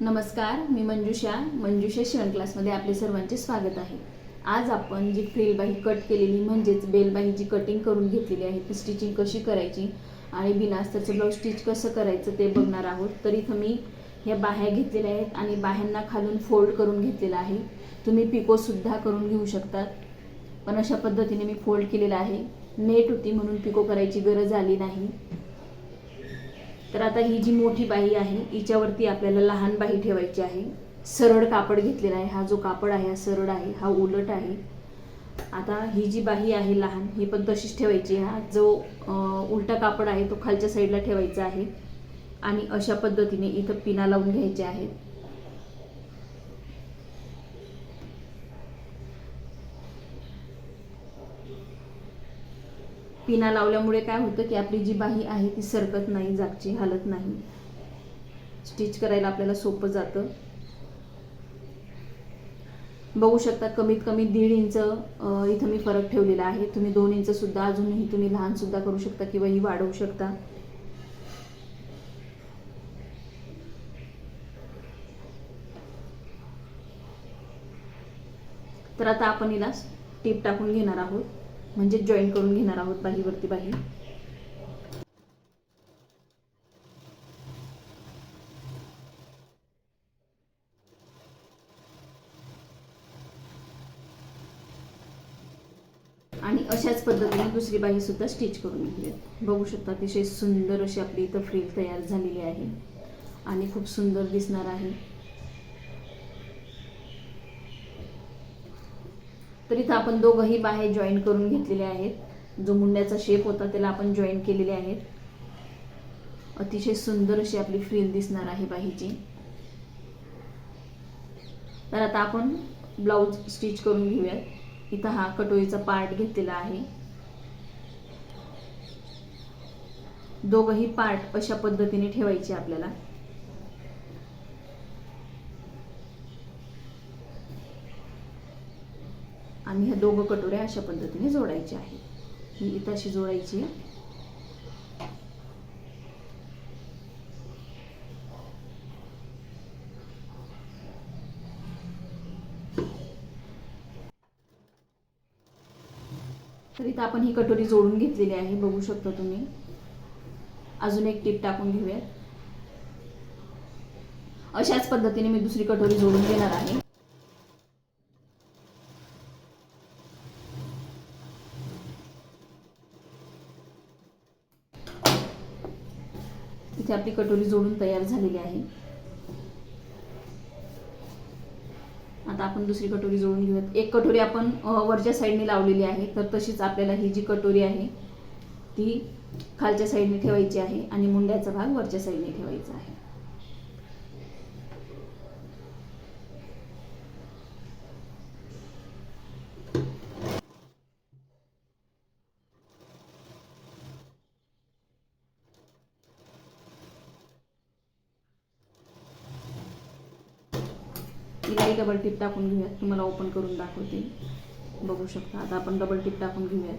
नमस्कार मी मंजुषा. मंजुषा शिवण क्लासमध्ये आपले सर्वांचे स्वागत आहे. आज आपण जी फ्रिलबाही कट केलेली म्हणजेच बेलबाही जी कटिंग करून घेतलेली आहे ती स्टिचिंग कशी करायची आणि बिनास्तरचं ब्लाऊज स्टिच कसं करायचं ते बघणार आहोत. तर इथं मी ह्या बाह्या घेतलेल्या आहेत आणि बाह्यांना खालून फोल्ड करून घेतलेला आहे. तुम्ही पिकोसुद्धा करून घेऊ शकतात. पण अशा पद्धतीने मी फोल्ड केलेला आहे. नेट होती म्हणून पिको करायची गरज आली नाही. तर आता ही जी मोठी बाही आहे हिच्यावरती आपल्याला लहान बाही ठेवायची आहे. सरळ कापड घेतलेला आहे. हा जो कापड आहे हा सरळ आहे हा उलट आहे. आता ही जी बाही आहे लहान ही पण तशीच ठेवायची हा जो उलटा कापड आहे तो खालच्या साईडला ठेवायचा आहे. आणि अशा पद्धतीने इथं पिना लावून घ्यायचे आहेत. पिना लावल्यामुळे काय होतं की आपली जी बाही आहे ती सरकत नाही जागची हालत नाही. स्टिच करायला आपल्याला सोपं जातं. बघू शकता कमीत कमी दीड इंच इथं मी फरक ठेवलेला आहे. तुम्ही दोन इंच सुद्धा अजूनही तुम्ही लहान सुद्धा करू शकता किंवा ही वाढवू शकता. तर आता आपण हिला टीप टाकून घेणार आहोत. म्हणजे जॉईन करून घेणार आहोत बाहीवरती बाही आणि अशाच पद्धतीने दुसरी बाही सुद्धा स्टिच करून घेऊयात. बघू शकता अतिशय सुंदर अशी आपली इथं फ्रील तयार झालेली आहे. आणि खूप सुंदर दिसणार आहे. तर इथं आपण दोघंही बाहे जॉईन करून घेतलेले आहेत. जो मुंड्याचा शेप होता त्याला आपण जॉईन केलेले आहेत. अतिशय सुंदर अशी आपली फ्रील दिसणार आहे बाहीची तर आता आपण ब्लाऊज स्टिच करून घेऊयात. इथं हा कटोरीचा पार्ट घेतलेला आहे. दोघंही पार्ट अशा पद्धतीने ठेवायचे आपल्याला. आणि ह्या दोघं कटोऱ्या अशा पद्धतीने जोडायच्या आहेत. ही इथं अशी जोडायची आहे. तर इथं आपण ही कटोरी जोडून घेतलेली आहे बघू शकता तुम्ही. अजून एक टीप टाकून घेऊयात. अशाच पद्धतीने मी दुसरी कटोरी जोडून घेणार आहे इथे आपली कटोरी जोडून तयार झालेली आहे. आता आपण दुसरी कटोरी जोडून घेऊयात. एक कटोरी आपण वरच्या साईडने लावलेली आहे. तर तशीच आपल्याला ही जी कटोरी आहे ती खालच्या साईडने ठेवायची आहे आणि मुंड्याचा भाग वरच्या साईडने ठेवायचा आहे. डबल टिप टाकून घेऊयात. तुम्हाला ओपन करून दाखवते. बघू शकता. आता आपण डबल टिप टाकून घेऊयात.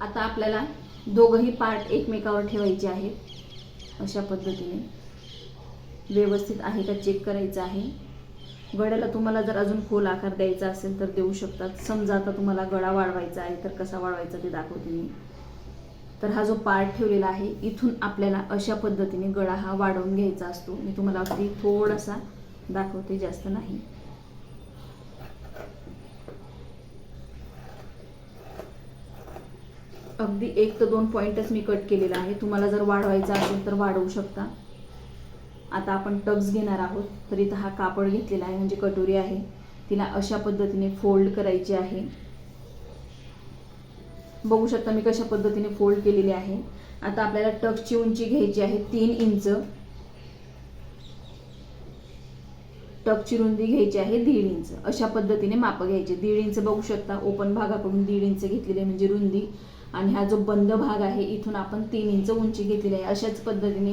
आता आपल्याला दोघंही पार्ट एकमेकावर ठेवायचे आहेत. अशा पद्धतीने. व्यवस्थित आहे का चेक करायचं आहे. गळ्याला तुम्हाला जर अजून खोल आकार द्यायचा असेल तर देऊ शकतात. समजा आता तुम्हाला गळा वाढवायचा आहे तर कसा वाढवायचा ते दाखवते मी. तर हा जो पार्ट ठेवलेला आहे इथून आपल्याला अशा पद्धतीने गळा हा वाढवून घ्यायचा असतो. मी तुम्हाला अगदी थोडासा दाखवते जास्त नाही. अगदी एक तर दोन पॉईंटच मी कट केलेला आहे. तुम्हाला जर वाढवायचा असेल तर वाढवू शकता. आता आपण टक्स घेणार आहोत. तर इथं हा कापड घेतलेला आहे म्हणजे कटोरी आहे. तिला अशा पद्धतीने फोल्ड करायची आहे. बघू शकता मी कशा पद्धतीने फोल्ड केलेली आहे. आता आपल्याला टक्सची उंची घ्यायची आहे तीन इंच. टकची रुंदी घ्यायची आहे दीड इंच. अशा पद्धतीने माप घ्यायचे. दीड इंच बघू शकता. ओपन भागाकडून दीड इंच घेतलेले म्हणजे रुंदी. आणि हा जो बंद भाग आहे इथून आपण तीन इंच उंची घेतलेली आहे. अशाच पद्धतीने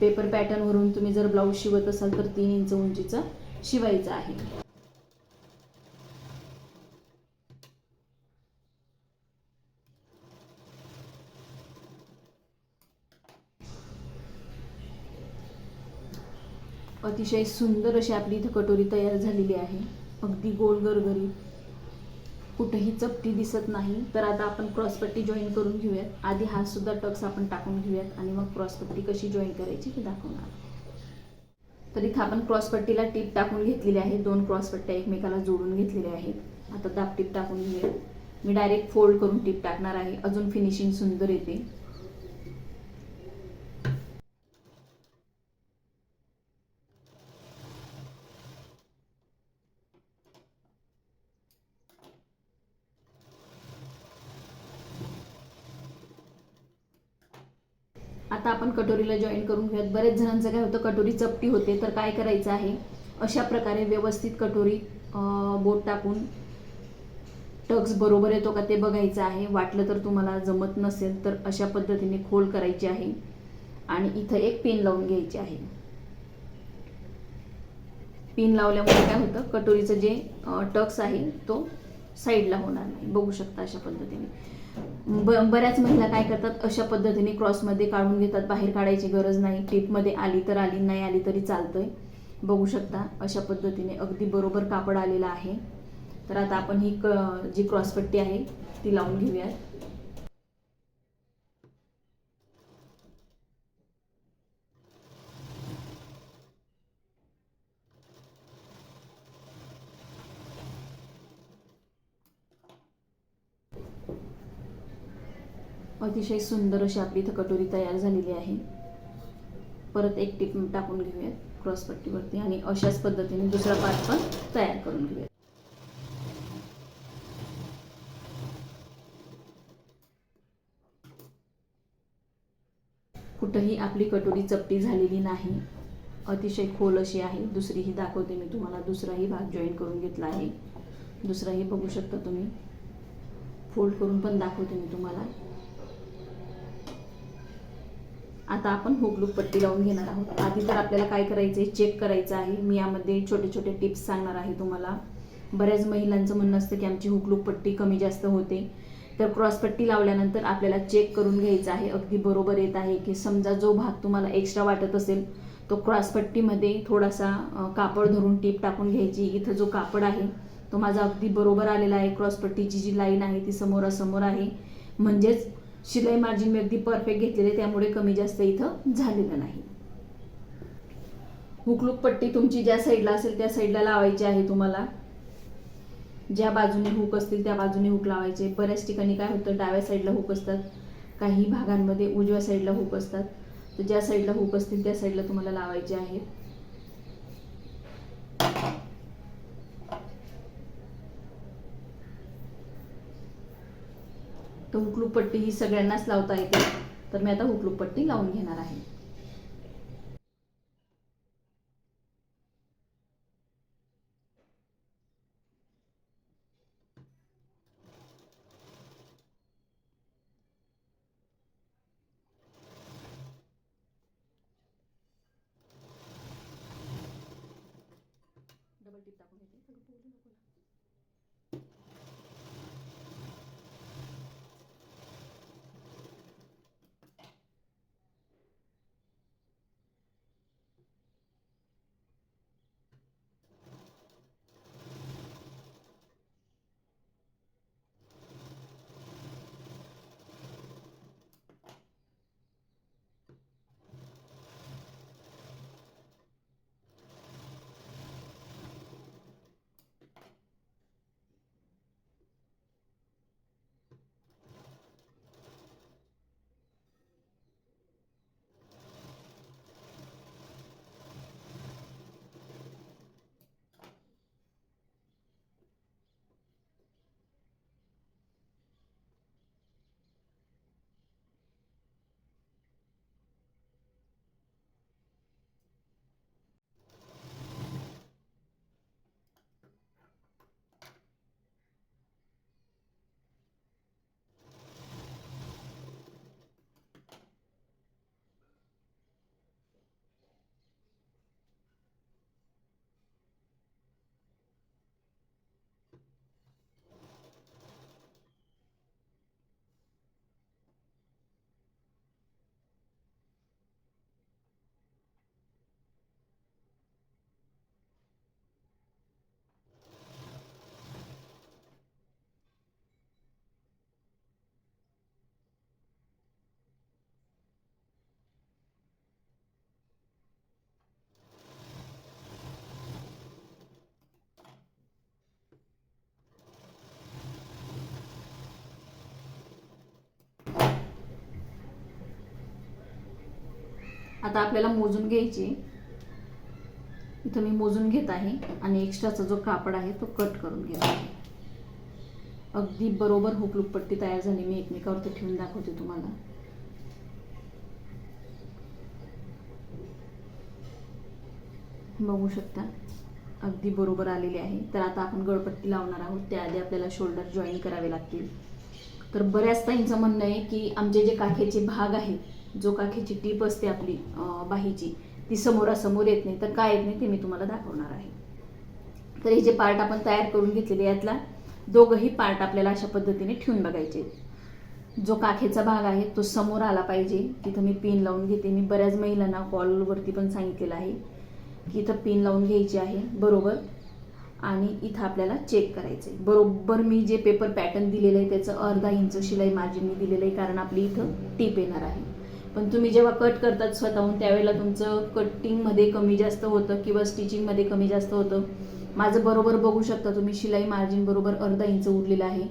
पेपर पॅटर्नवरून तुम्ही जर ब्लाऊज शिवत असाल तर तीन इंच उंचीचं शिवायचं आहे. अतिशय सुंदर अशी आपली इथं कटोरी तयार झालेली आहे. अगदी गोल गरगरी कुठेही चपटी दिसत नाही. तर आता आपण क्रॉसपट्टी जॉईन करून घेऊयात. आधी हा सुद्धा टक्स आपण टाकून घेऊयात आणि मग क्रॉसपट्टी कशी जॉईन करायची हे दाखवणार. तर इथं आपण क्रॉसपट्टीला टीप टाकून घेतलेली आहे. दोन क्रॉसपट्ट्या एकमेकाला जोडून घेतलेल्या आहेत. आता दाब टीप टाकून घेऊयात. मी डायरेक्ट फोल्ड करून टीप टाकणार आहे. अजून फिनिशिंग सुंदर येते आता आपण कटोरीला जॉईन करून घेऊयात. बरेच जणांचं काय होतं कटोरी चपटी होते तर काय करायचं आहे? अशा प्रकारे व्यवस्थित कटोरी बोट टाकून टक्स बरोबर येतो का ते बघायचं आहे. वाटलं तर तुम्हाला जमत नसेल तर अशा पद्धतीने खोल करायची आहे आणि इथं एक पिन लावून घ्यायची आहे. पिन लावल्यामुळे काय होतं कटोरीचं जे टक्स आहे तो साईडला होणार नाही. बघू शकता अशा पद्धतीने. ब बऱ्याच महिला काय करतात अशा पद्धतीने क्रॉसमध्ये काढून घेतात बाहेर काढायची गरज नाही टिपमध्ये आली तर आली नाही आली तरी चालतंय. बघू शकता अशा पद्धतीने अगदी बरोबर कापड आलेला आहे. तर आता आपण ही क जी क्रॉसपट्टी आहे ती लावून घेऊयात. अतिशय सुंदर अशी आपली इथं कटोरी तयार झालेली आहे. परत एक टिप टाकून घेऊयात क्रॉसपट्टीवरती आणि अशाच पद्धतीने दुसरा पार्ट पण तयार करून घेऊयात. कुठंही आपली कटोरी चपटी झालेली नाही. अतिशय खोल अशी आहे. दुसरीही दाखवते मी तुम्हाला. दुसराही भाग जॉईन करून घेतला आहे. दुसराही बघू शकता तुम्ही. फोल्ड करून पण दाखवते मी तुम्हाला. आता आपण हुकलूक पट्टी लावून घेणार आहोत. आधी तर आपल्याला काय करायचं आहे चेक करायचं आहे. मी यामध्ये छोटे छोटे टिप्स सांगणार आहे तुम्हाला. बऱ्याच महिलांचं म्हणणं असतं की आमची हुकलूक पट्टी कमी जास्त होते. तर क्रॉस पट्टी लावल्यानंतर आपल्याला चेक करून घ्यायचं आहे. अगदी बरोबर येत आहे की समजा जो भाग तुम्हाला एक्स्ट्रा वाटत असेल तो क्रॉसपट्टीमध्ये थोडासा कापड धरून टीप टाकून घ्यायची. इथं जो कापड आहे तो माझा अगदी बरोबर आलेला आहे. क्रॉसपट्टीची जी लाईन आहे ती समोरासमोर आहे. म्हणजेच शिलाई मार्जिन मी अगदी परफेक्ट घेतलेले त्यामुळे कमी जास्त इथं झालेलं नाही. हुकलूक पट्टी तुमची ज्या साईडला असेल त्या साईडला लावायची आहे तुम्हाला. ज्या बाजूने हुक असतील त्या बाजूने हुक लावायचे. बऱ्याच ठिकाणी काय होतं डाव्या साईडला हुक असतात. काही भागांमध्ये उजव्या साईडला हुक असतात. तर ज्या साईडला हुक असतील त्या साईडला तुम्हाला लावायचे आहेत तर हुकलूक पट्टी ही सगळ्यांनाच लावता येते. तर मी आता हुकलूपट्टी लावून घेणार आहे. डबल टिप टाकून घेते. आता आपल्याला मोजून घ्यायची. इथं मी मोजून घेत आहे आणि एक्स्ट्राचा जो कापड आहे तो कट करून घेत आहे. अगदी बरोबर हुकलूक पट्टी तयार झाली. मी एकमेकावरती ठेवून दाखवते तुम्हाला. बघू शकता. अगदी बरोबर आलेली आहे. तर आता आपण गळपट्टी लावणार आहोत. त्याआधी आपल्याला शोल्डर जॉईन करावे लागतील. तर बऱ्याच ताईंचं म्हणणं आहे की आमचे जे काखेचे भाग आहेत जो काखेची टीप असते आपली बाहीची ती समोरासमोर येत नाही. तर काय येत नाही ते मी तुम्हाला दाखवणार आहे. तर हे जे पार्ट आपण तयार करून घेतलेले यातला दोघंही पार्ट आपल्याला अशा पद्धतीने ठेवून बघायचे. जो काखेचा भाग आहे तो समोर आला पाहिजे. तिथं मी पिन लावून घेते. मी बऱ्याच महिलांना कॉलवरती पण सांगितलेलं आहे की इथं पिन लावून घ्यायची आहे बरोबर? आणि इथं आपल्याला चेक करायचं आहे बरोबर मी जे पेपर पॅटर्न दिलेलं आहे त्याचं अर्धा इंच शिलाई मार्जिन मी दिलेलं आहे कारण आपली इथं टीप येणार आहे. पण तुम्ही जेव्हा कट करतात स्वतःहून त्यावेळेला तुमचं कटिंगमध्ये कमी जास्त होतं किंवा स्टिचिंगमध्ये कमी जास्त होतं. माझं बरोबर बघू शकता तुम्ही शिलाई मार्जिन बरोबर अर्धा इंच उरलेलं आहे.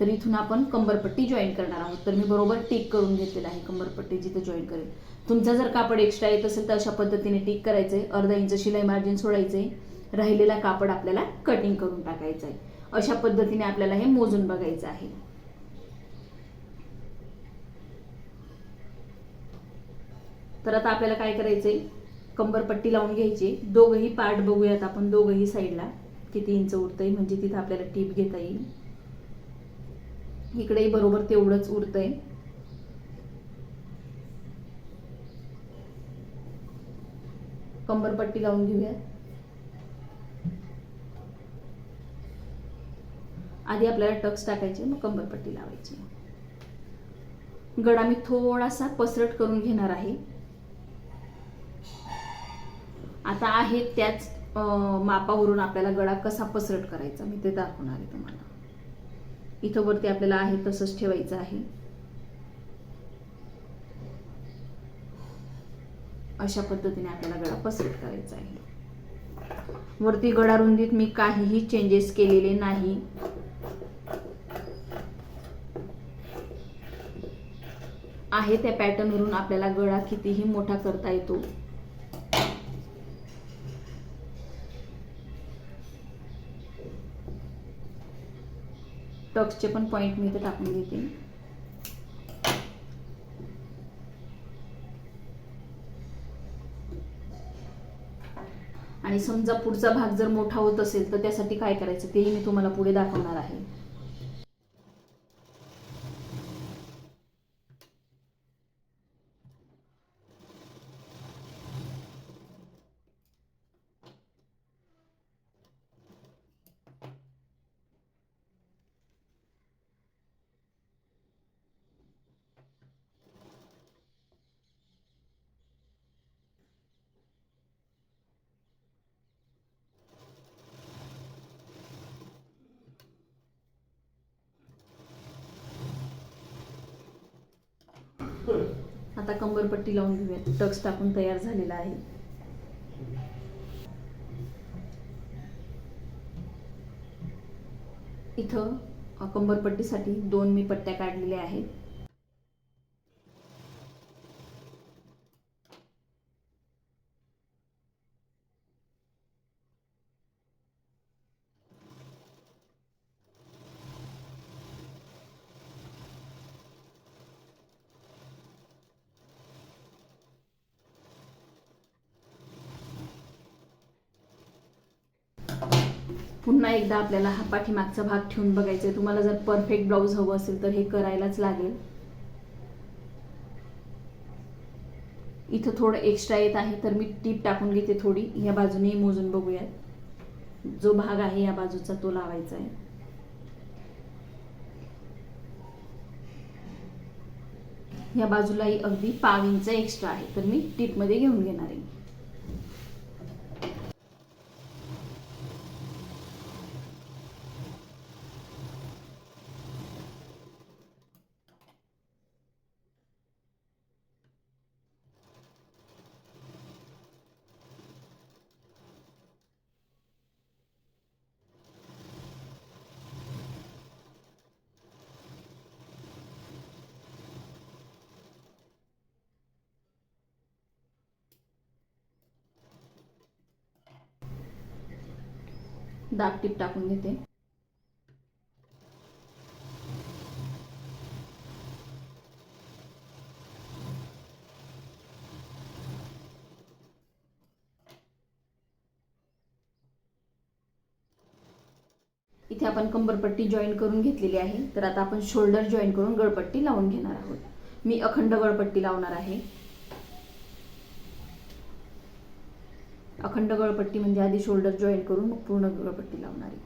तर इथून आपण कंबरपट्टी जॉईन करणार आहोत. तर मी बरोबर टिक करून घेतलेलं आहे कंबरपट्टी जिथं जॉईन करेल. तुमचा जर कापड एक्स्ट्रा येत असेल तर अशा पद्धतीने टिक करायचं आहे अर्धा इंच शिलाई मार्जिन सोडायचं आहे राहिलेला कापड आपल्याला कटिंग करून टाकायचं आहे अशा पद्धतीने आपल्याला हे मोजून बघायचं आहे. तर आता आपल्याला काय करायचंय? कंबरपट्टी लावून घ्यायची. दोघंही पार्ट बघूयात आपण दोघंही साईडला किती इंच उरतंय म्हणजे तिथं आपल्याला टीप घेता येईल. इकडेही बरोबर तेवढंच उरतंय कंबरपट्टी लावून घेऊयात. आधी आपल्याला टक्स टाकायचे मग कंबरपट्टी लावायची. गडा मी थोडासा पसरट करून घेणार आहे. आता आहे त्याच मापावरून आपल्याला गळा कसा पसरट करायचा मी ते दाखवणार आहे तुम्हाला. इथं वरती आपल्याला आहे तसंच ठेवायचं आहे. अशा पद्धतीने आपल्याला गळा पसरट करायचा आहे. वरती गळा रुंदीत मी काहीही चेंजेस केलेले नाही. आहे त्या पॅटर्नवरून आपल्याला गळा कितीही मोठा करता येतो. टक्सचे पण पॉईंट मी इथे टाकून घेते आणि समजा पुढचा भाग जर मोठा होत असेल तर त्यासाठी काय करायचं? तेही मी तुम्हाला पुढे दाखवणार आहे. आता कंबरपट्टी लावून घेऊयात टक्स टाकून तयार झालेला आहे. इथं कंबरपट्टीसाठी दोन मी पट्ट्या काढलेल्या आहेत. पुन्हा एकदा आपल्याला हा पाठीमागचा भाग ठेवून बघायचा आहे तुम्हाला जर परफेक्ट ब्लाऊज हवं असेल तर हे करायलाच लागेल. इथं थोडं एक्स्ट्रा येत आहे तर मी टीप टाकून घेते थोडी. या बाजूने मोजून बघूयात. जो भाग आहे या बाजूचा तो लावायचा आहे. या बाजूलाही अगदी पाव इंच एक्स्ट्रा आहे. तर मी टीपमध्ये घेऊन घेणार आहे. दाब टीप टाकून घेते. इथे आपण कंबरपट्टी जॉईन करून घेतलेली आहे. तर आता आपण शोल्डर जॉईन करून गळपट्टी लावून घेणार आहोत. मी अखंड गळपट्टी लावणार आहे. अखंड गळपट्टी म्हणजे आधी शोल्डर जॉईन करून मग पूर्ण गळपट्टी लावणारी.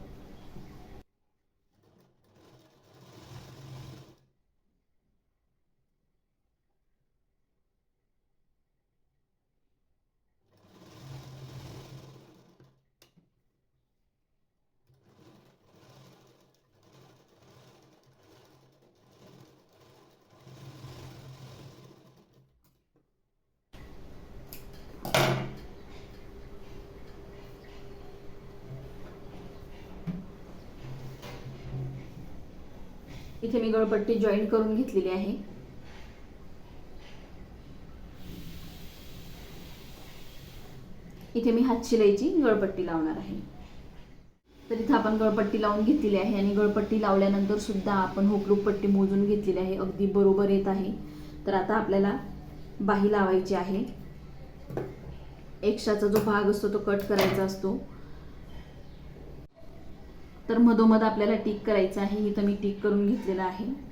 इथे मी गळपट्टी जॉईन करून घेतलेली आहे. इथे मी हात शिलाईची गळपट्टी लावणार आहे. तर इथं आपण गळपट्टी लावून घेतलेली आहे आणि गळपट्टी लावल्यानंतर सुद्धा आपण हुकलूक पट्टी मोजून घेतलेली आहे. अगदी बरोबर येत आहे. तर आता आपल्याला बाही लावायची आहे. एक्स्ट्राचा जो भाग असतो तो कट करायचा असतो. तर मधोमध आपल्याला टिक करायचं आहे इथं मी टिक करून घेतलेलं आहे.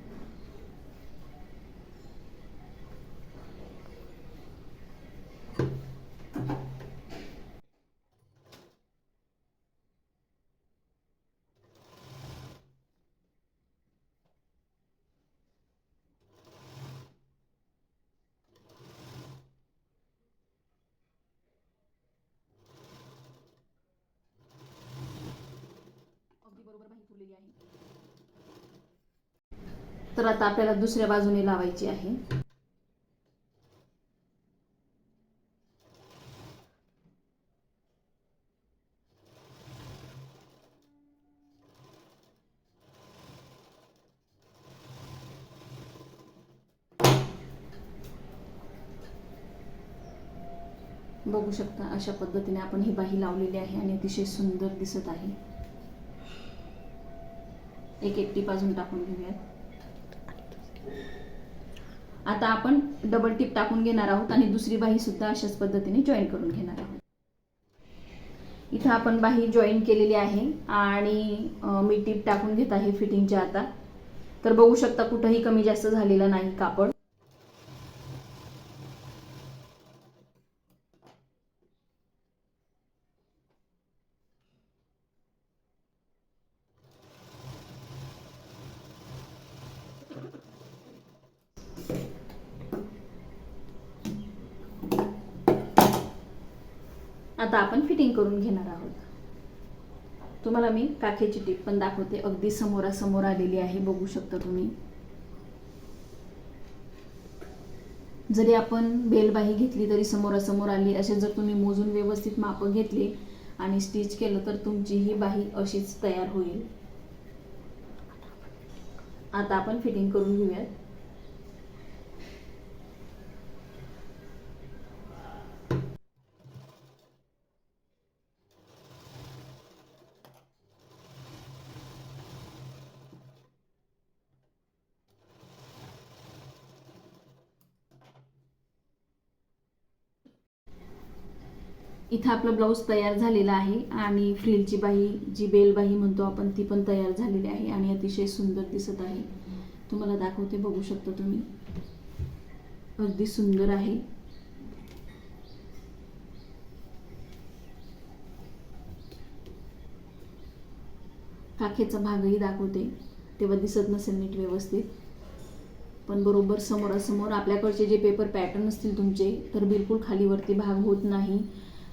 बरोबर आहे. तर आता आपल्याला दुसऱ्या बाजूने लावायची आहे. बघू शकता अशा पद्धतीने आपण ही बाही लावलेली आहे आणि अतिशय सुंदर दिसत आहे. एक एक टीप अजून टाकून घेऊयात. आता आपण डबल टीप टाकून घेणार आहोत आणि दुसरी बाही सुद्धा अशाच पद्धतीने जॉईन करून घेणार आहोत. इथं आपण बाही जॉईन केलेली आहे आणि मी टीप टाकून घेत आहे फिटिंगच्या आता. तर बघू शकता कुठंही कमी जास्त झालेलं नाही कापड. आता आपण फिटिंग करून घेणार आहोत. तुम्हाला मी काखेची टीप पण दाखवते. अगदी समोरासमोर आलेली आहे बघू शकता तुम्ही. जरी आपण बेलबाही घेतली तरी समोरासमोर आली असे जर तुम्ही मोजून व्यवस्थित माप घेतले आणि स्टिच केलं तर तुमची ही बाही अशीच तयार होईल. आता आपण फिटिंग करून घेऊयात. इथं आपला ब्लाऊज तयार झालेला आहे आणि फ्रिलची बाही जी बेल बाही म्हणतो आपण ती पण तयार झालेली आहे आणि अतिशय सुंदर दिसत आहे. तुम्हाला दाखवते बघू शकता तुम्ही. अगदी सुंदर आहे. काखेचा भागही दाखवते. तेव्हा दिसत नसेल नीट व्यवस्थित. पण बरोबर समोरासमोर आपल्याकडचे जे पेपर पॅटर्न असतील तुमचे तर बिलकुल खालीवरती भाग होत नाही.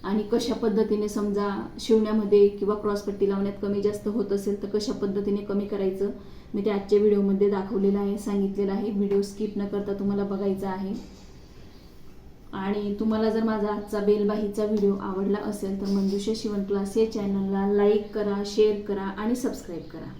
आणि कशा पद्धतीने समजा शिवण्यामध्ये किंवा क्रॉसपट्टी लावण्यात कमी जास्त होत असेल तर कशा पद्धतीने कमी करायचं? मी ते आजच्या व्हिडिओमध्ये दाखवलेलं आहे सांगितलेलं आहे. व्हिडिओ स्किप न करता तुम्हाला बघायचा आहे. आणि तुम्हाला जर माझा आजचा बेलबाहीचा व्हिडिओ आवडला असेल तर मंजुषा शिवण क्लास या चॅनलला लाईक करा शेअर करा आणि सबस्क्राईब करा.